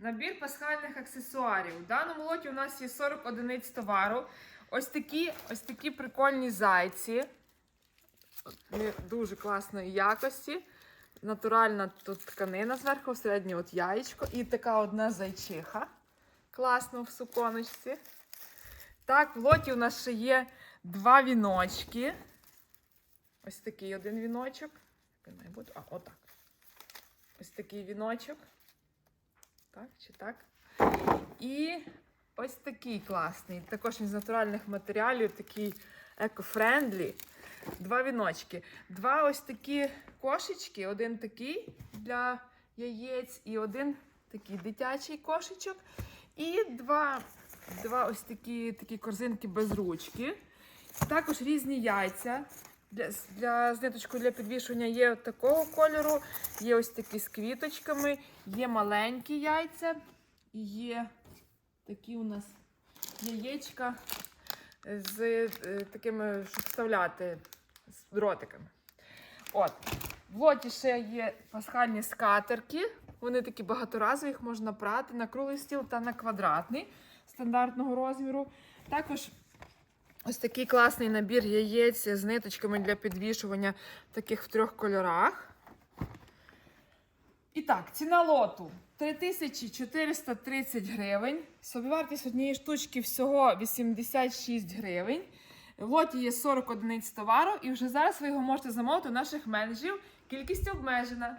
Набір пасхальних аксесуарів. У даному лоті у нас є 40 одиниць товару. Ось такі, ось такі прикольні зайці. Вони дуже класної якості. Натуральна тут тканина зверху, всередині от яєчко. І така одна зайчиха. Класно в суконочці. Так, в лоті у нас ще є два віночки. Ось такий один віночок. А, отак. Ось такий віночок. Так, чи так? І ось такий класний. Також він з натуральних матеріалів, такий еко-френдлі. Два віночки. Два ось такі кошечки. Один такий для яєць, і один такий дитячий кошечок. І два, два ось такі, такі корзинки без ручки. Також різні яйця. Для, для, з ниточкою для підвішування є такого кольору, є ось такі з квіточками, є маленькі яйця, і є такі у нас яєчка з е, такими, щоб вставляти з дротиками. От. В лоті ще є пасхальні скатерки. Вони такі багаторазові, їх можна прати на круглий стіл та на квадратний стандартного розміру. Також ось такий класний набір яєць з ниточками для підвішування таких в трьох кольорах. І так, ціна лоту 3430 гривень. Собівартість однієї штучки всього 86 гривень. В лоті є 40 одиниць товару, і вже зараз ви його можете замовити у наших менеджерів. Кількість обмежена.